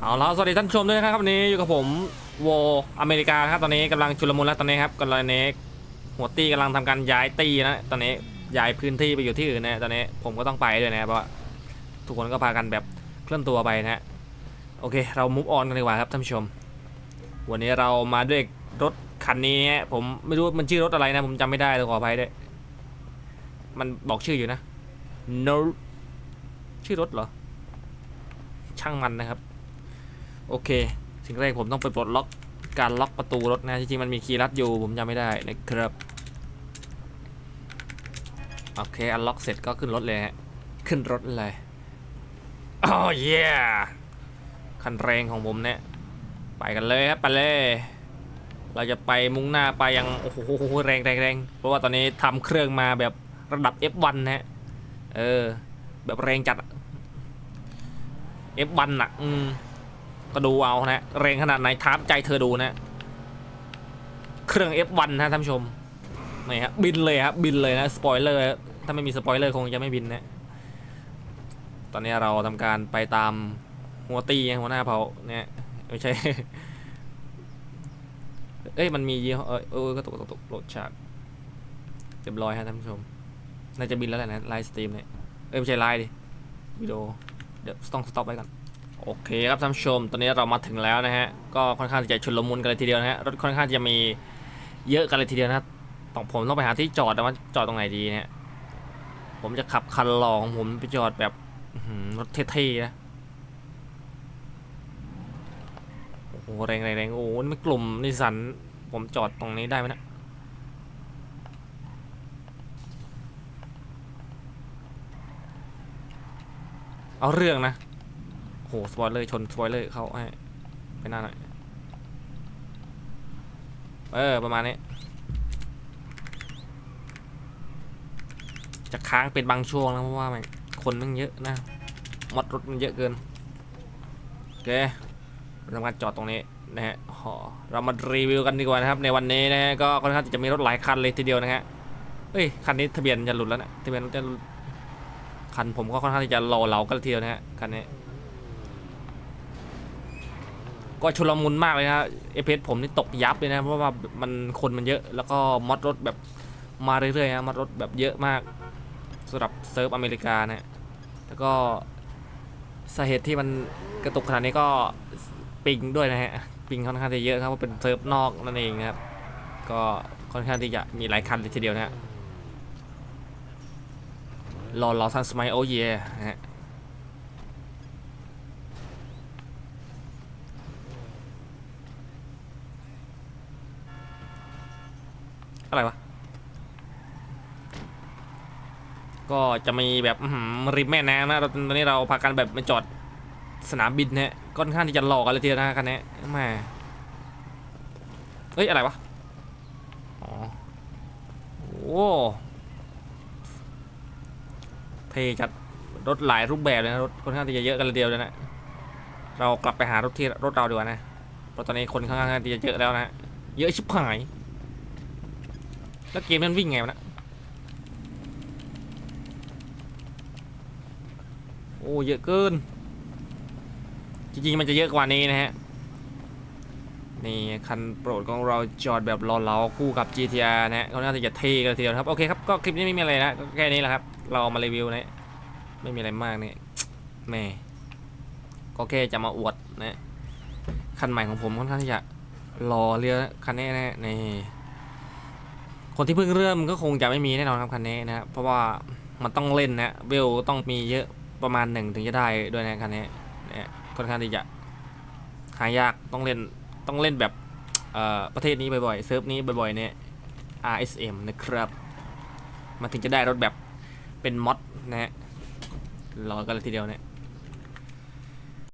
เอาละสวัสดีท่านชมด้วยนะครับวันนี้อยู่กับผมโวอเมริกานะครับตอนนี้กำลังชุลมุนแล้วตอนนี้ครับกำลังเนกหัวตีกำลังทำการย้ายตีนะตอนนี้ย้ายพื้นที่ไปอยู่ที่อื่นนะตอนนี้ผมก็ต้องไปด้วยนะเพราะทุกคนก็พากันแบบเคลื่อนตัวไปนะฮะโอเค เรามุฟออนกันดีกว่าครับท่านผู้ชม วันนี้เรามาด้วยรถคันนี้ผมไม่รู้มันชื่อรถอะไรนะ ผมจำไม่ได้ต้องขออภัยด้วยมันบอกชื่ออยู่นะ no ชื่อรถเหรอ ช่างมันนะครับ โอเค สิ่งแรกผมต้องไปปลดล็อกการล็อกประตูรถนะ จริงๆมันมีคีย์ลัดอยู่ผมจำไม่ได้นะครับ โอเค อันล็อกเสร็จก็ขึ้นรถเลยฮะ ขึ้นรถเลยโอ้ยเย่คันแรงของผมเนี่ย ไปกันเลยครับ ไปเลย เราจะไปมุ่งหน้าไปยัง โอ้โหแรงแรงแรงเพราะว่าตอนนี้ทำเครื่องมาแบบระดับ F1 นะฮะ เออ แบบแรงจัด F1 อะ อืม ก็ดูเอานะแรงขนาดไหนท้าใจเธอดูนะ เครื่อง F1 นะท่านผู้ชมนี่ครับบินเลยครับบินเลยนะสปอยเลอร์ถ้าไม่มีสปอยเลอร์คงจะไม่บินนะตอนนี้เราทำการไปตามหัวตีหัวหน้าเผาเนี่ยไม่ใช่เอ้ยมันมียี่ห้อเออเออก็ตกตกตกโหลดฉากเรียบร้อยฮะท่านผู้ชม น่าจะบินแล้วแหละนะไลฟ์สตรีมเนี่ยเอ้ยไม่ใช่ไลฟ์ดิวิดีโอเดี๋ยวต้องสต็อปไว้ก่อน โอเคครับท่านผู้ชม ตอนนี้เรามาถึงแล้วนะฮะ ก็ค่อนข้างจะชุลมุนกันเลยทีเดียวนะฮะ รถค่อนข้างจะมีเยอะกันเลยทีเดียวนะต้องผมต้องไปหาที่จอดแต่ว่าจอดตรงไหนดีเนี่ย ผมจะขับคันหลอของผมไปจอดแบบรถเท่ๆนะ โอ้โหแรงแรงโอ้โหนี่กลุ่มนิสัน ผมจอดตรงนี้ได้ไหมนะเอาเรื่องนะ โอ้โหสปอยเลอร์ชนสปอยเลอร์เข้าให้ไปหน้าหน่อยเออ ประมาณนี้ จะค้างเป็นบางช่วงนะเพราะว่ามันคนมันเยอะนะมดรถมันเยอะเกินโอเคเราทำการจอดตรงนี้นะฮะเรามารีวิวกันดีกว่านะครับ ในวันนี้นะฮะก็ค่อนข้างจะมีรถหลายคันเลยทีเดียวนะฮะเฮ้ยคันนี้ทะเบียนจะหลุดแล้วนะทะเบียนจะคันผมก็ค่อนข้างที่จะรอเหลากันทีเดียวนะฮะคันนี้ ก็ชุลมุนมากเลยนะเอเพผมนี่ตกยับเลยนะ เพราะว่ามันคนมันเยอะแล้วก็มอดรถแบบมาเรื่อยๆนะมอดรถแบบเยอะมากสำหรับเซิร์ฟอเมริกานะแล้วก็สาเหตุที่มันกระตุกขนาดนี้ก็ปิงด้วยนะฮะปิงค่อนข้างจะเยอะครับเพราะเป็นเซิร์ฟนอกนั่นเองนะครับ ก็ค่อนข้างที่จะมีหลายคันเลยทีเดียวนะฮะรอรอทันสมัยโอเยนะฮะ อะไรวะ ก็จะมีแบบริมแม่น้ำนะเราตอนนี้เราพากันแบบมาจอดสนามบินเนี่ยค่อนข้างที่จะหลอกกันเลยทีเดียวนะคันนี้ม่เฮ้ยอะไรวะอ๋อโอ้เทจัดรถหลายรูปแบบเลยนะรถค่อนข้างที่จะเยอะกันเลยเดียวเลยนะเรากลับไปหารถที่รถเราดีกว่านะเพราะตอนนี้คนข้างที่จะเยอะแล้วนะเยอะชิบหาย แล้วเกมมันวิ่งไงวะนะโอ้เยอะเกิน จริงๆมันจะเยอะกว่านี้นะฮะ นี่คันโปรดของเราจอดแบบรอเราคู่กับ GTR นะฮะเขาน่าจะเทกันเลยทีเดียวครับ โอเคครับก็คลิปนี้ไม่มีอะไรนะก็แค่นี้แหละครับ เราเอามารีวิวนะ ไม่มีอะไรมากนี่แหม่ก็แค่จะมาอวดนะคันใหม่ของผมค่อนข้างที่จะรอเรือคันนี้นะฮะนี่ คนที่เพิ่งเริ่มก็คงจะไม่มีแน่นอนครับคันนี้นะครับเพราะว่ามันต้องเล่นนะเวลต้องมีเยอะประมาณหนึ่งถึงจะได้ด้วยนะคันนี้เนี่ยค่อนข้างที่จะหายากต้องเล่นต้องเล่นแบบประเทศนี้บ่อยๆเซิร์ฟนี้บ่อยๆเนี่ย RSM นะครับมันถึงจะได้รถแบบเป็นมอดนะฮะรอกันเลยทีเดียวเนี่ย